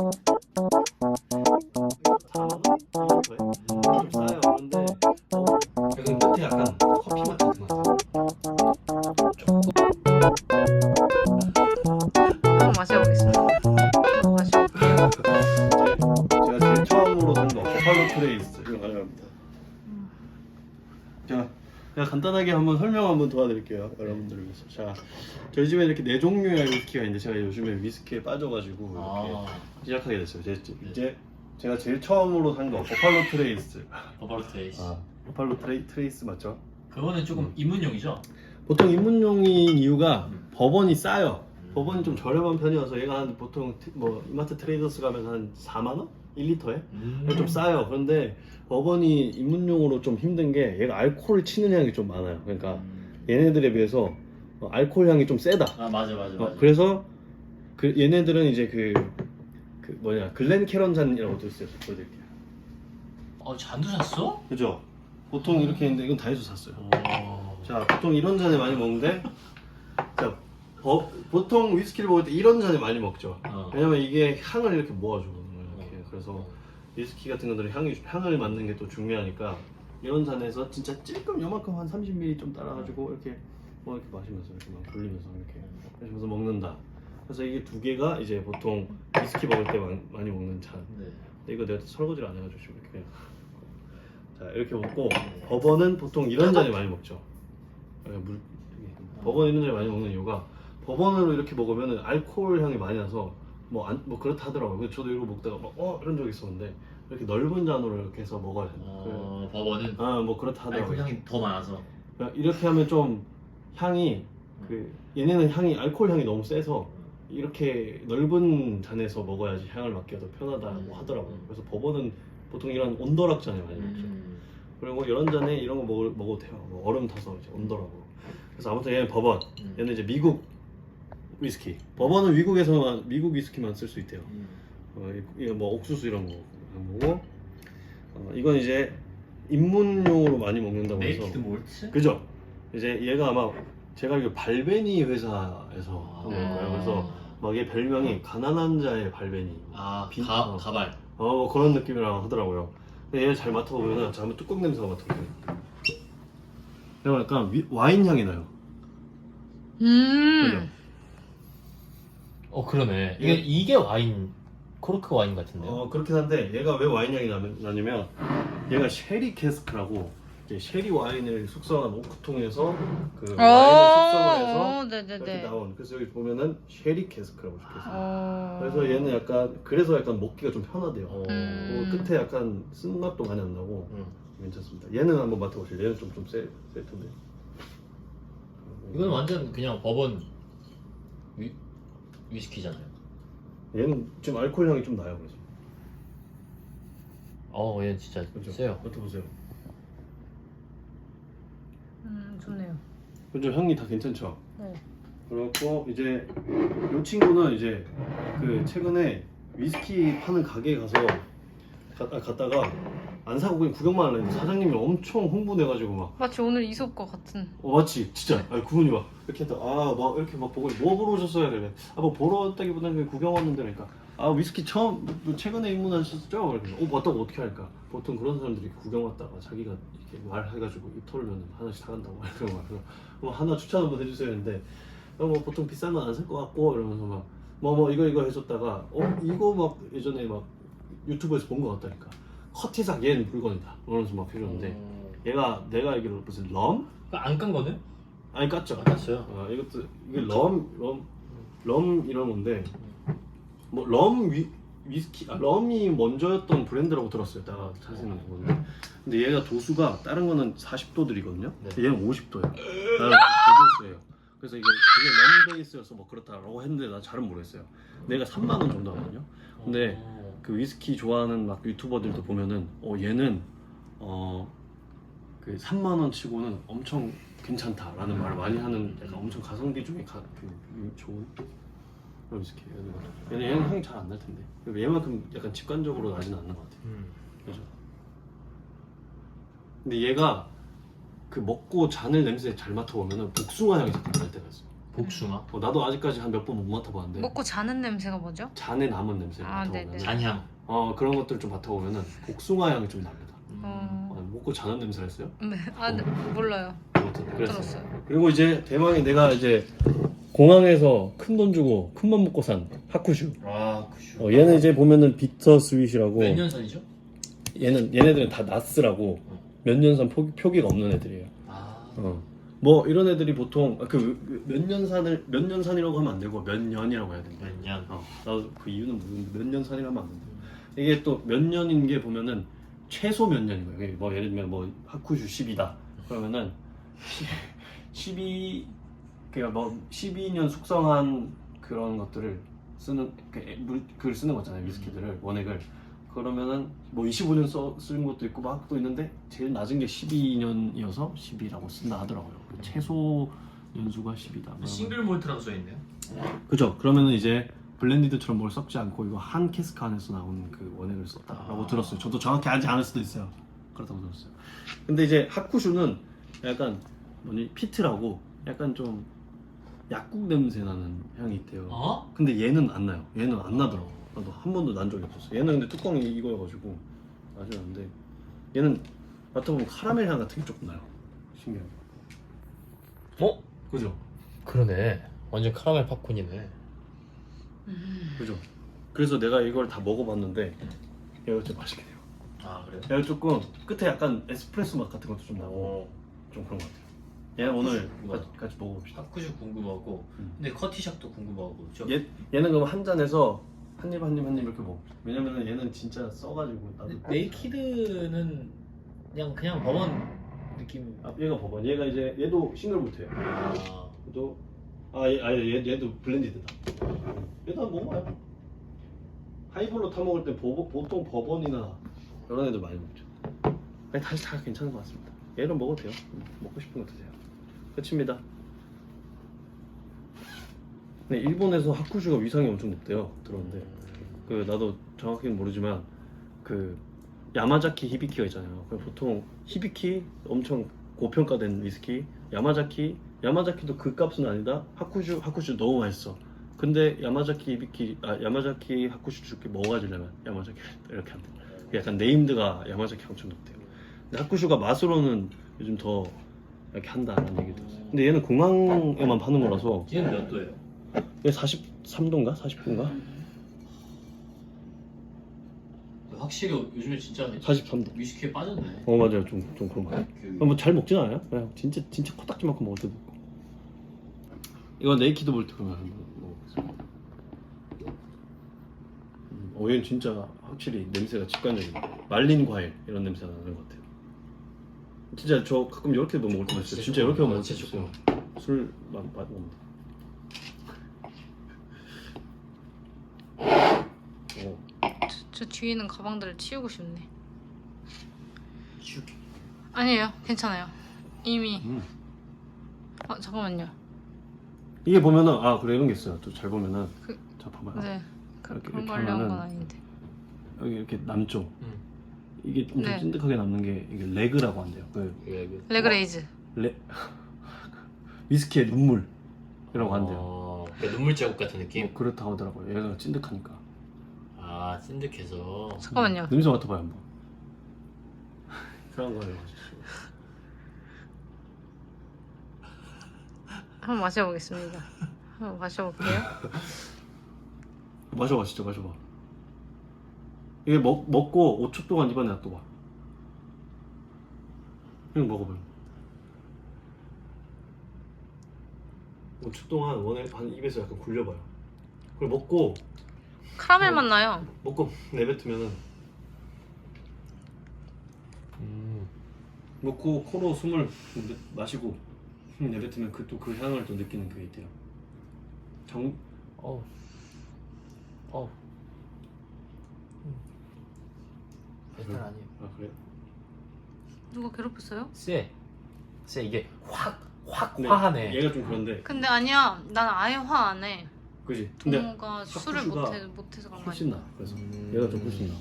좀 싸요. 어, 여기 끝에 약간 커피 맛 같은 거. 한번 마셔보겠습니다. 마셔볼게요. 제가 제일 처음으로 산 거 버팔로 트레이스 가져갑니다. 자, 제가 간단하게 한번 설명 한번 도와드릴게요, 여러분 위해서. 자, 저희 집에 이렇게 네 종류의 위스키가 있는데 제가 요즘에 위스키에 빠져가지고 이렇게 아, 시작하게 됐어요. 제, 이제 제가 제일 처음으로 산 거 버팔로 트레이스. 버팔로 트레이스. 아, 버팔로 트레이, 트레이스 맞죠? 그거는 조금 입문용이죠? 보통 입문용인 이유가 음. 법원이 싸요. 법원이 좀 저렴한 편이어서 얘가 한 보통 트- 뭐 이마트 트레이더스 가면 한 4만 원? 1리터에? 음. 좀 싸요. 그런데 법원이 입문용으로 좀 힘든 게 얘가 알코올을 치는 향이 좀 많아요. 그러니까 음. 얘네들에 비해서 어, 알코올 향이 좀 세다. 아 맞아 맞아 어, 맞아. 그래서 그 얘네들은 이제 그, 그 뭐냐 글렌 캐런 잔이라고 도 있어요. 보여드릴게요. 어 잔도 샀어? 그죠? 보통 이렇게 있는데 이건 다이소 샀어요. 오. 자 보통 이런 잔에 많이 먹는데 자 버- 보통 위스키를 먹을 때 이런 잔에 많이 먹죠. 어. 왜냐면 이게 향을 이렇게 모아주거든요. 이렇게 그래서 위스키 같은 것들은 향이 향을 맡는 게 또 중요하니까 이런 잔에서 진짜 찔끔 요만큼 한 30ml 좀 따라가지고 이렇게 뭐 이렇게 마시면서 이렇게 막 돌리면서 이렇게 마시면서 먹는다. 그래서 이게 두 개가 이제 보통 위스키 먹을 때 많- 많이 먹는 잔. 네. 근데 이거 내가 설거지를 안 해가지고 지금 이렇게 자 이렇게 먹고 버번은 보통 이런 잔에 많이 먹죠. 예, 물 버번 이런 잔에 많이 먹는 이유가 버번으로 이렇게 먹으면 알코올 향이 많이 나서 뭐 안 뭐 그렇다 하더라고요. 그래서 저도 이거 먹다가 막 어 이런 적 있었는데 이렇게 넓은 잔으로 이렇게 해서 먹어야 돼요. 어 버번은 아뭐 그렇다 알코올 하더라고요. 향이 더 많아서. 그러니까 이렇게 하면 좀 향이 그 얘네는 향이 알코올 향이 너무 세서 이렇게 넓은 잔에서 먹어야지 향을 맡기가 더 편하다고 하더라고요. 그래서 버번은 보통 이런 온더락 잔에 많이 먹죠. 음. 그리고 이런 잔에 이런 거 먹을, 먹어도 돼요. 뭐 얼음 타서 이제 온더라고. 그래서 아무튼 얘는 버번. 음. 얘는 이제 미국 위스키. 버번은 미국에서만 미국 위스키만 쓸 수 있대요. 음. 어, 이- 이거 뭐 옥수수 이런 거 먹고. 어, 이건 이제 입문용으로 많이 먹는다고 해서. 네이키드 몰트? 그죠? 이제 얘가 아마 제가 알기로 발베니 회사에서 하는 거예요. 그래서 막 얘 별명이 가난한 자의 발베니. 아 비- 가, 어. 가발. 어, 뭐 그런 느낌이라고 하더라고요. 근데 얘 잘 맡아보면, 자, 한번 뚜껑 냄새가 맡아보세요. 얘가 약간 위- 와인 향이 나요. 음. 어 그러네. 이게- 이게 이게 와인 코르크 와인 같은데요. 어, 그렇긴 한데, 얘가 왜 와인 향이 나면, 나냐면, 얘가 쉐리 캐스크라고, 이제 쉐리 와인을 숙성한 오크통에서 그 와인을 숙성을 해서 어, 이렇게 네네네. 나온. 그래서 여기 보면은 쉐리 캐스크라고 적혀있어요. 어. 그래서 얘는 약간, 그래서 약간 먹기가 좀 편하대요. 어. 음. 그리고 끝에 약간 쓴맛도 많이 안 나고, 음. 괜찮습니다. 얘는 한번 맡아보실래요? 얘는 좀, 좀 세, 셀 텐데. 이건 완전 그냥 버번 위, 위스키잖아요. 얘는 지금 알코올 향이 좀 나요 그래서 어 얘는 진짜 그죠? 세요. 맡아보세요 음, 좋네요. 그죠 향이 다 괜찮죠? 네. 그렇고 이제 이 친구는 이제 그 최근에 위스키 파는 가게에 가서 가, 아, 갔다가 안 사고 그냥 구경만 하려는데 사장님이 엄청 홍보내가지고 막. 마치 오늘 이솝과 같은. 어, 맞지? 진짜. 아니 그분이 막 이렇게 했다. 아 막 이렇게 막 보고 뭐 보러 오셨어요? 그래. 아 뭐 보러 왔다기보다는 그냥 구경 왔는데 그러니까. 아 위스키 처음 뭐 최근에 입문하셨죠? 그래서 어 맞다고 어떻게 할까? 보통 그런 사람들이 구경 왔다가 자기가 이렇게 말해가지고 입 털면 하나씩 사간다고 그래서 막 그래서 뭐 하나 추천 한번 해주세요 했는데 어, 뭐 보통 비싼 건 안 살 것 같고 이러면서 막 뭐 뭐 이거 이거 해줬다가 어 이거 막 예전에 막 유튜브에서 본 것 같다니까 커티삭 얘는 물건이다 이러면서 막 해줬는데 음. 얘가 내가 알기로 무슨 럼? 안깐 거는? 아니 깠죠 안 깠어요. 아 이것도 이게 럼, 럼, 럼 이런 건데 뭐 럼 위스키, 아, 럼이 먼저였던 브랜드라고 들었어요. 내가 자세히 건데. 근데 얘가 도수가 다른 거는 40도들이거든요. 네. 얘는 50도예요. 나는 5도수예요. 그래서 이게 그게 럼 베이스여서 뭐 그렇다라고 했는데 난 잘은 모르겠어요. 내가 3만 원 정도 하거든요. 근데 어. 그 위스키 좋아하는 막 유튜버들도 보면은 어 얘는 어그 3만 원 치고는 엄청 괜찮다라는 말을 많이 하는 약간 엄청 가성비 중에 가, 그 좋은 그런 위스키예요. 얘는 얘는 향이 잘 안 날 텐데 그리고 얘만큼 약간 직관적으로 나지는 않는 것 같아요. 음. 그죠? 근데 얘가 그 먹고 잔을 냄새 잘 맡아보면은 복숭아 향이 잠깐 날 때가 있어요. 복숭아. 어, 나도 아직까지 한 몇 번 못 맡아봤는데 먹고 자는 냄새가 뭐죠? 잔에 남은 냄새 아, 맡아보면 네네. 잔향. 어 그런 것들 좀 맡아보면은 복숭아 향이 좀 납니다. 음. 어... 어, 먹고 자는 냄새가 있어요? 네. 아, 네. 몰라요. 아무튼 못 그랬어요. 들었어요. 그리고 이제 대망의 내가 이제 공항에서 큰 돈 주고 큰 맘 먹고 산 하쿠슈. 아, 그슈. 어, 얘는 이제 보면은 비터 스윗이라고 몇 년산이죠? 얘는 얘네들은 다 나스라고 몇 년산 표, 표기가 없는 애들이에요. 아, 어. 뭐 이런 애들이 보통 그 몇 년산을 몇 년산이라고 하면 안 되고 몇 년이라고 해야 된다. 몇 년. 어, 나도 그 이유는 모르는데 몇 년산이라고 하면 안 된다. 이게 또 몇 년인 게 보면은 최소 몇 년인 거예요. 뭐 예를 들면 뭐 하쿠슈 10이다. 그러면은 12 그러니까 뭐 12년 숙성한 그런 것들을 쓰는 그 애- 물, 그걸 쓰는 거잖아요. 위스키들을 원액을 그러면은 뭐 25년 써, 쓰는 것도 있고 막 또 있는데 제일 낮은 게 12년이어서 10이라고 쓴다 하더라고요. 그 최소 연수가 10이다. 싱글 몰트라고 써 있네요. 그죠. 그러면은 이제 블렌디드처럼 뭘 섞지 않고 이거 한 캐스크 안에서 나온 그 원액을 썼다라고 아. 들었어요. 저도 정확히 알지 않을 수도 있어요. 그렇다고 들었어요. 근데 이제 하쿠슈는 약간 뭐니 피트라고 약간 좀 약국 냄새 나는 향이 있대요. 어? 근데 얘는 안 나요. 얘는 안 나더라고. 나도 한 번도 난 적이 없었어. 얘는 근데 뚜껑이 이거여가지고 않는데 얘는 맡아보면 카라멜 향 같은 게 조금 나요. 신기하게. 어? 그죠? 그러네. 완전 카라멜 팝콘이네. 음. 그죠? 그래서 내가 이걸 다 먹어봤는데 얘가 진짜 맛있게 돼요. 아, 그래요? 얘가 조금 끝에 약간 에스프레소 맛 같은 것도 좀 나고 오. 좀 그런 것 같아요. 얘 오늘. 같이, 같이 먹어봅시다. 타쿠슈 궁금하고, 음. 근데 커티샥도 궁금하고. 저 얘 얘는 그럼 한 잔에서 한 입 한 입 한 입 이렇게 먹어. 왜냐면은 얘는 진짜 써가지고 나도. 근데 네이키드는 그냥 그냥 버번 느낌. 아, 얘가 봐봐. 얘가 이제 얘도 싱글 못해요. 아, 얘도 아, 얘, 아 얘, 얘도 블렌디드다. 얘도 한번 먹어요. 하이볼로 타 먹을 때 보, 보통 버번이나 이런 애들 많이 먹죠. 아니, 다시 다 괜찮은 것 같습니다. 얘는 먹어도 돼요. 음, 먹고 싶은 거 드세요. 끝입니다. 네, 일본에서 하쿠슈가 위상이 엄청 높대요. 들었는데 그 나도 정확히는 모르지만 그 야마자키 히비키가 있잖아요. 그 보통 히비키 엄청 고평가된 위스키, 야마자키 야마자키도 그 값은 아니다. 하쿠슈 하쿠슈 너무 맛있어. 근데 야마자키 히비키 아 야마자키 하쿠슈 줄게 뭐가 주려면 야마자키 이렇게 한대. 약간 네임드가 야마자키 엄청 높대요. 근데 하쿠슈가 맛으로는 요즘 더 이렇게 한다라는 얘기 들었어요. 근데 얘는 공항에만 파는 거라서 얘는 몇 도예요? 얘 43도인가 40도인가 확실히 요즘에 진짜 43도. 위스키에 빠졌네. 어 맞아요 좀 좀 그런 거. 그, 뭐잘 먹진 않아요. 그냥 진짜 진짜 코딱지만큼 먹을 때도 있고. 이건 네이키드 볼트 그러면 한번 먹어보겠습니다. 음, 어 얘는 진짜 확실히 냄새가 직관적이다. 말린 과일 이런 냄새가 나는 것 같아요. 진짜 저 가끔 이렇게도 먹을 때 있어요. 진짜 이렇게 먹을 때 진짜. 술 맛, 맛 먹는다. 오, 저, 저 뒤에 있는 가방들을 치우고 싶네. 슉. 아니에요. 괜찮아요. 이미. 음. 아, 잠깐만요. 이게 보면은 아 그래 이런 게 있어요. 또 잘 보면은 그- 자 봐봐요. 네. 그, 이렇게 그런 거 이렇게 하려는 건 하면은- 아닌데. 여기 이렇게 남죠. 음. 이게 엄청 네. 찐득하게 남는 게 이게 레그라고 한대요. 그 그- 레그레이즈. 레 위스키의 눈물이라고 한대요. 어, 그러니까 눈물 자국 같은 느낌. 뭐 그렇다고 하더라고요. 얘가 찐득하니까. 아, 찐득해서. 잠깐만요. 냄새 맡아봐요 한번. 이상한 거예요. 한번 마셔보겠습니다. 한번 마셔볼게요. 마셔봐 진짜 마셔봐. 이게 먹 먹고 5초 동안 입안에 놔둬봐. 이거 먹어봐요. 5초 동안 한 입에서 약간 굴려봐요. 그리고 먹고 카라멜 맛 나요. 먹고 내뱉으면은 음. 먹고 코로 숨을 내- 마시고 숨 내뱉으면 그 또 그 향을 또 느끼는 그게 있대요. 정 어. 어. 일단 아니에요. 아 그래? 누가 괴롭혔어요? 쎄. 쎄 이게 확, 확 근데 화하네. 얘가 좀 그런데 근데 아니야. 난 아예 화 안 해. 그지? 근데 동호가 술을 못해, 못해서 그런 거 훨씬 아니야. 나. 그래서 음. 얘가 좀 훨씬 나.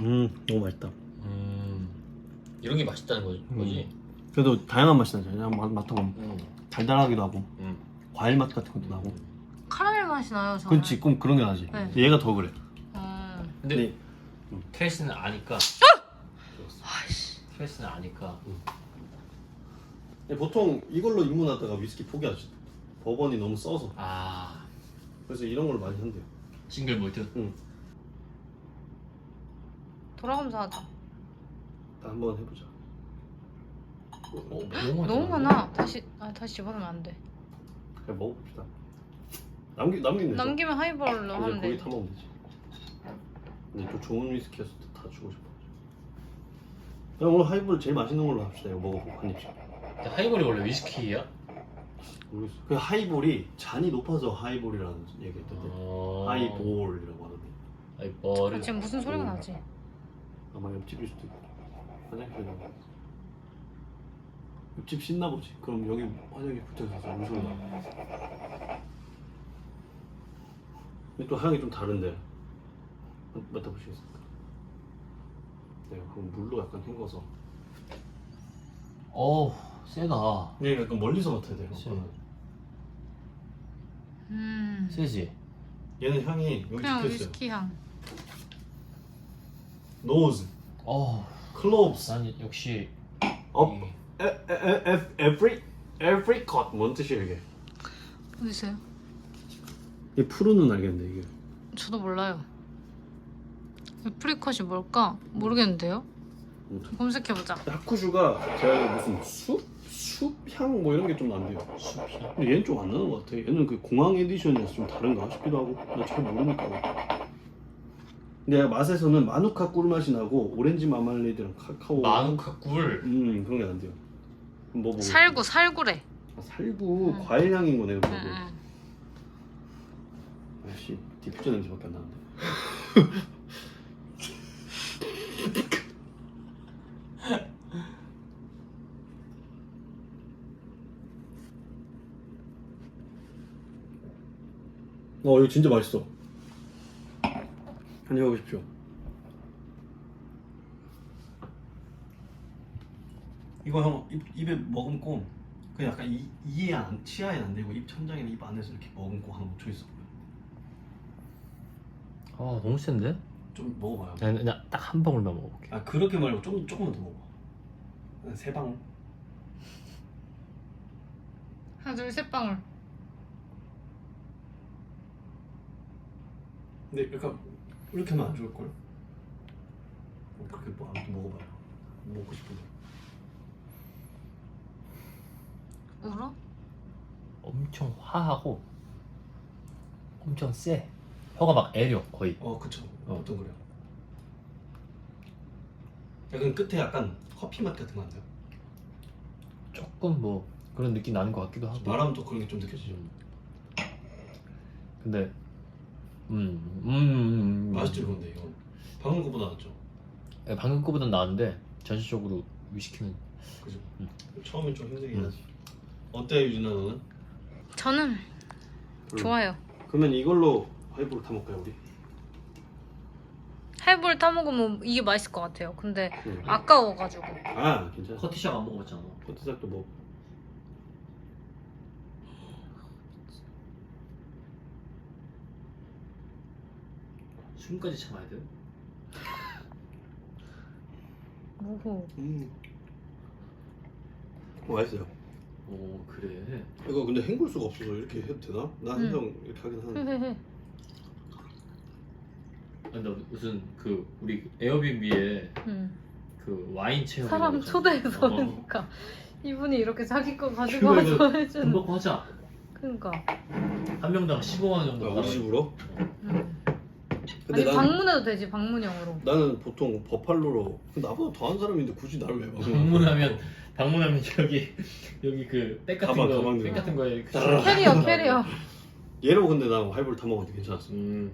음 너무 맛있다. 음 이런 게 맛있다는 거, 거지. 그래도 다양한 맛이 나죠. 그냥 맛 맡아보면 음. 달달하기도 하고 음. 과일 맛 같은 것도 나고. 카라멜 맛이 나요 저는 그렇지, 꼭 그런 게 나지. 네. 얘가 더 그래. 음. 근데 네. 트 레이스는 아니까. 트레이스는 아니까. 네, 보통 이걸로 입문하다가 위스키 포기하죠. 버번이 너무 써서. 아 그래서 이런 걸 많이 한대요. 싱글 몰트. 응. 돌아가면서 하자 나 한번 해보자. 어, 너무. 너무 많아 다시 아 다시 집어넣으면 안 돼 그냥 먹어봅시다. 남기 남기면 되죠. 남기면 하이볼로 이제 하면 거기 돼 타 먹으면 되지. 근데 또 좋은 위스키여서 또다 주고 싶어. 그럼 오늘 하이볼 제일 맛있는 걸로 합시다. 이거 먹어보고 한 입씩. 근데 하이볼이 원래 위스키야? 모르겠어. 그 하이볼이 잔이 높아서 하이볼이라는 얘기했던데. 어... 하이볼이라고 하던데. 하이볼은 지금 무슨 소리가 음. 나지? 아마 옆집일 수도 있고. 화장실에 나가. 옆집 신나 보지. 그럼 여기 화장실 붙어 있어서 무슨 나. 근데 또 향이 좀 다른데. 맡아보시겠습니까? 네, 그럼 물로 약간 헹궈서. 어우 세다. 네, 약간 멀리서 맡아야 돼요. 그치. 음 세지. 얘는 향이 여기 그냥 찍혔어요. 위스키 향 노즈, 어우 클로브스, 난 역시 업, 이- 에, 에, 에, 에, 에프리, 에프리컷 뭔 뜻이에요 이게? 어디 있어요? 이 푸르는 알겠는데 이게. 저도 몰라요 애프리컷이 뭘까? 모르겠는데요? 검색해보자 하쿠슈가 제가 무슨 숲? 숲향 뭐 이런 게 좀 난대요. 숲이야. 근데 얘는 좀 안 나는 것 같아. 얘는 그 공항 에디션이라서 좀 다른가 싶기도 하고. 나 잘 모르니까. 근데 맛에서는 마누카 꿀 맛이 나고 오렌지 마말레이드랑 카카오. 마누카 꿀. 음 그런 게 난대요. 한번 먹어보고. 살구 살구래 아, 살구 응. 과일 향인 거네 응, 그거. 응. 아씨 디퓨저 냄새밖에 안 나는데. 어 이거 진짜 맛있어. 한입 해보십시오. 이거 형 입, 입에 머금고 그 약간 이, 이에 안 치아에 안 대고 입 천장이나 입 안에서 이렇게 머금고 한 5초 있어 보여. 아 너무 센데? 좀 먹어봐요. 그냥, 그냥 딱한 방울만 먹어볼게. 아 그렇게 말고 조금 조금만 더 먹어. 한세 방울. 하나 둘 셋 방울 근데 약간 이렇게 하면 안 좋을 걸. 어, 그렇게 뭐 아무튼 먹어봐요. 먹고 싶은데. 울어? 엄청 화하고 엄청 세. 혀가 막 애려 거의. 어 그쵸. 어. 어. 떤 그래요. 약간 끝에 약간 커피 맛 같은 거안 나요? 조금 뭐 그런 느낌 나는 것 같기도 하고. 말하면 또 그런 게 좀 느껴지죠. 근데 음, 음, 음, 음. 맛있죠 근데 이거. 방금 거보다 낫죠. 예, 방금 거보단 나은데 전체적으로 위스키는 그죠. 음. 처음엔 좀 힘들긴 음. 하지. 어때 유진아 너는? 저는 별로? 좋아요 그러면 이걸로 하이볼 타 먹을까요 우리? 하이볼 타먹으면 이게 맛있을 것 같아요 근데 응. 아까워가지고 아 괜찮아. 커티샷 안 먹어봤잖아. 커트삭도 뭐 숨까지 참아야 돼. 오호 음. 어, 맛있어요. 오 그래. 이거 근데 헹굴 수가 없어서 이렇게 해도 되나? 나 응. 항상 이렇게 하긴 하는데. 헤헤헤 나 무슨 그 우리 에어비앤비에 음. 그 와인 체험 사람 초대해서 어. 그러니까 이분이 이렇게 자기 거 가지고 그거 와서 이거 돈 해주는 받고 하자. 그러니까 한 명당 15만 원 정도. 아. 우리 집으로? 음. 근데 아니 난, 방문해도 되지 방문형으로 나는 보통 버팔로로 나보다 더한 사람인데 굳이 나를 왜 방문? 방문하면 방문하면 여기 여기 그 백 같은 가방, 거, 가방 백 들고. 같은 거에 그 따라라. 캐리어 캐리어 얘로 근데 난 하이볼 타 먹어도 괜찮았어. 음.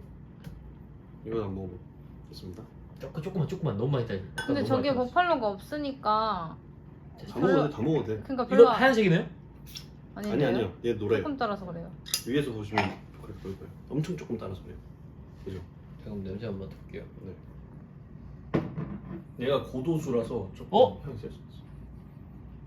이건 안 먹어보겠습니다. 조금 조금만 조금만 너무 많이 따. 근데 저게 버팔로가 없으니까 다 먹어도 돼, 다 먹어도 돼. 그러니까 별로 이거 하얀색이네요? 아니 아닌데요? 아니요, 얘 노래요. 조금 따라서 그래요 위에서 보시면 그렇게 보일 거예요. 엄청 조금 따라서 그래요. 그죠? 잠깐 냄새 한번 맡아볼게요. 네. 얘가 고도수라서 조금 어? 향이 있어.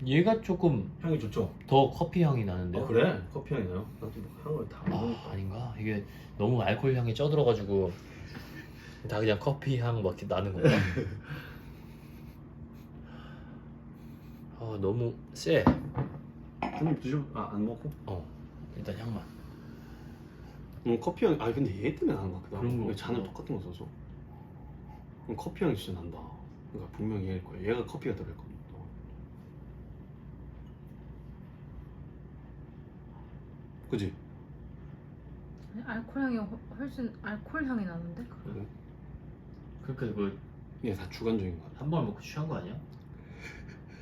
얘가 조금 향이 좋죠? 더 커피 향이 나는데요. 아 그래? 커피 향이 나요? 나도 뭐 향을 다 아, 먹으니까. 아닌가? 이게 너무 알코올 향이 쪄들어가지고 다 그냥 커피 향 막 이렇게 나는 건가? 아 너무 세. 좀 드셔? 아안 먹고? 어 일단 향만. 음 커피 향. 아 근데 얘 때문에 나는 것 같기도 그런 하고. 거 잔을 같구나. 똑같은 거 써서. 그럼 커피 향이 진짜 난다. 그러니까 분명히 얘일 거야. 얘가 커피가 들어있거든. 그지? 알코올 향이 훨- 훨씬 알코올 향이 나는데? 그래. 그러니까 그 이게 다 주관적인 거야. 한 번 먹고 취한 거 아니야?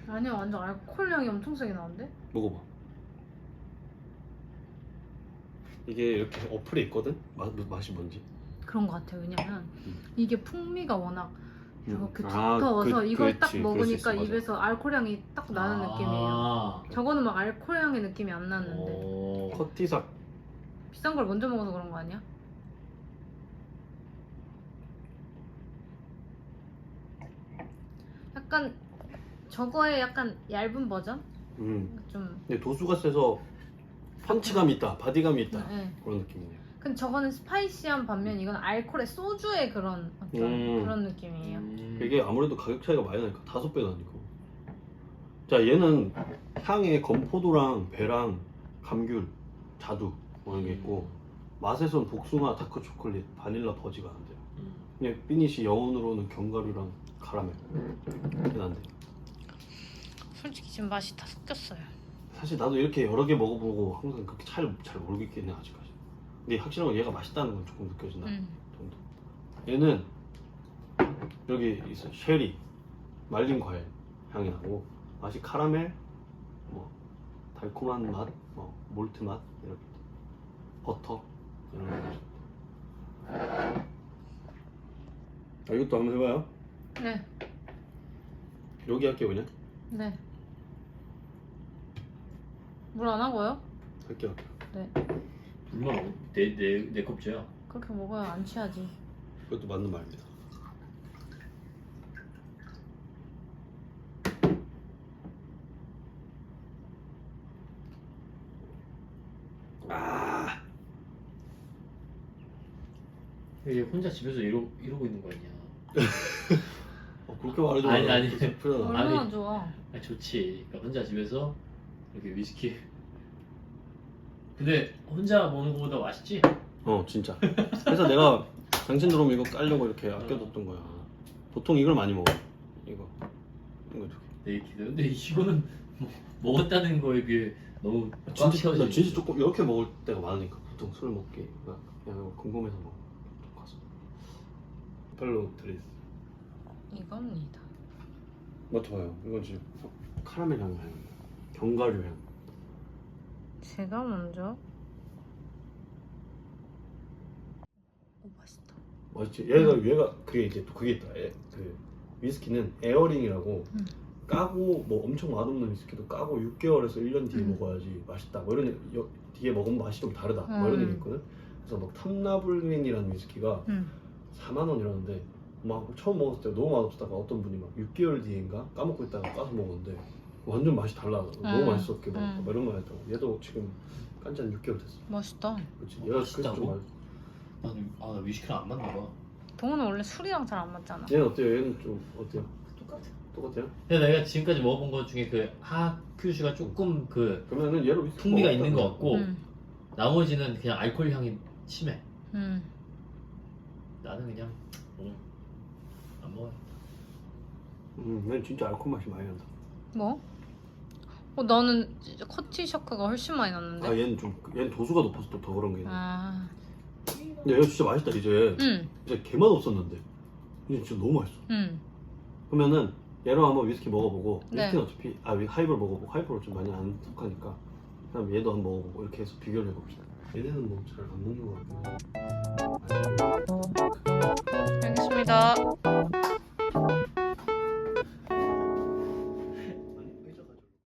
아니야 완전 알코올 향이 엄청 세게 나는데? 먹어봐. 이게 이렇게 어플에 있거든? 맛, 맛이 뭔지. 그런 것 같아요 왜냐면 음. 이게 풍미가 워낙 이렇게 음. 아, 두꺼워서 그- 이걸 딱 그렇지. 그럴 수 먹으니까 있어, 맞아. 입에서 알코올 향이 딱 나는 느낌이에요 아. 저거는 막 알코올 향의 느낌이 안 어. 났는데 오. 커티삭. 비싼 걸 먼저 먹어서 그런 거 아니야? 약간 저거의 약간 얇은 버전? 음. 좀 근데 도수가 세서 펀치감이 있다, 바디감이 있다. 네. 그런 느낌이네요. 근데 저거는 스파이시한 반면 이건 알코올의 소주의 그런 어떤 음. 그런 느낌이에요. 음. 이게 아무래도 가격 차이가 많이 나니까 다섯 배 나니까. 자, 얘는 향에 건포도랑 배랑 감귤, 자두 뭐 이런 게 있고 맛에선 복숭아, 다크 초콜릿, 바닐라 버지가 안 돼요. 음. 그냥 피니시 영혼으로는 견과류랑 카라멜 이게 난데. 솔직히 지금 맛이 다 섞였어요. 사실 나도 이렇게 여러 개 먹어보고 항상 그렇게 잘 모르겠긴 해 아직까지. 근데 확실한 건 얘가 맛있다는 건 조금 느껴진다. 음. 정도. 얘는 여기 있어 쉐리 말린 과일 향이 나고 맛이 카라멜, 뭐 달콤한 맛, 뭐 몰트 맛 이렇게 버터 이런 거. 아 이것도 한번 해봐요. 네, 여기 할게 그냥 네. 물 안 하고요? 할게 할게. 네. 물만 내내내 컵째야. 그렇게 먹어야 안 취하지. 그것도 맞는 말입니다. 아, 이게 혼자 집에서 이러 이러고 있는 거 아니야? 어, 그렇게 말해줘. 아니, 아니. 프려다. 얼마나 아니. 좋아. 아 좋지. 그러니까 혼자 집에서 이렇게 위스키. 근데 혼자 먹는 거보다 맛있지? 어, 진짜. 그래서 내가 당신 들어오면 이거 깔려고 이렇게 아껴뒀던 거야. 보통 이걸 많이 먹어. 이거. 이거 두 개. 내 기대. 근데 이거는 뭐, 먹었다는 거에 비해 너무 꽉 진짜 나 채워져 진짜 있는 조금 이렇게 먹을 때가 많으니까 보통 술 먹기 그냥 이거 궁금해서 먹어. 가서. 별로 드레스. 이겁니다. 맡아봐요. 이건 지금 카라멜 향이 나요. 견과류 향. 제가 먼저. 오 맛있다. 맛있지? 얘가 얘가 그게 이제 또 그게 있다. 에, 그 위스키는 에어링이라고 음. 까고 뭐 엄청 맛없는 위스키도 까고 6개월에서 1년 뒤에 음. 먹어야지 맛있다. 뭐 이런 여, 뒤에 먹으면 맛이 좀 다르다. 뭐 이런 음. 얘기 있거든. 그래서 막 탐나블린이라는 위스키가 음. 4만 원이라는데 막 처음 먹었을 때 너무 맛없다가 어떤 분이 막 6개월 뒤인가 까먹고 있다가 까서 먹었는데 완전 맛이 달라. 너무 음. 맛있었게 먹었다. 음. 뭐 이런 말 했다고. 얘도 지금 깐지 한 6개월 됐어. 맛있다. 그렇지. 어, 얘가 맛있다고? 그래서 좀 맛- 나는 아나 위스키랑 안 맞나 봐. 동호는 원래 술이랑 잘 안 맞잖아. 얘는 어때요? 얘는 좀 어때요? 똑같아. 똑같아요? 근데 내가 지금까지 먹어본 것 중에 그 하큐슈가 조금 그 그러면은 얘로 위스키 풍미가 있는 것 그래. 같고 음. 나머지는 그냥 알코올 향이 심해. 음. 나는 그냥 음, 안 먹어. 음, 난 진짜 알코올 맛이 많이 난다. 뭐? 어 나는 진짜 커티 셔크가 훨씬 많이 났는데. 아 얘는 좀 얘는 도수가 높아서 또 더 그런 게 있네. 아. 근데 얘가 진짜 맛있다 이제. 응. 진짜 개맛 없었는데 이제 진짜 너무 맛있어. 응. 그러면은 얘로 한번 위스키 먹어보고 네. 위스키는 어차피 아 위- 하이볼 먹어보고 하이볼을 좀 많이 안 속하니까 그다음 얘도 한번 먹어보고 이렇게 해서 비교를 해봅시다. 얘네는 뭐 잘 안 먹는 것 같고. 알겠습니다.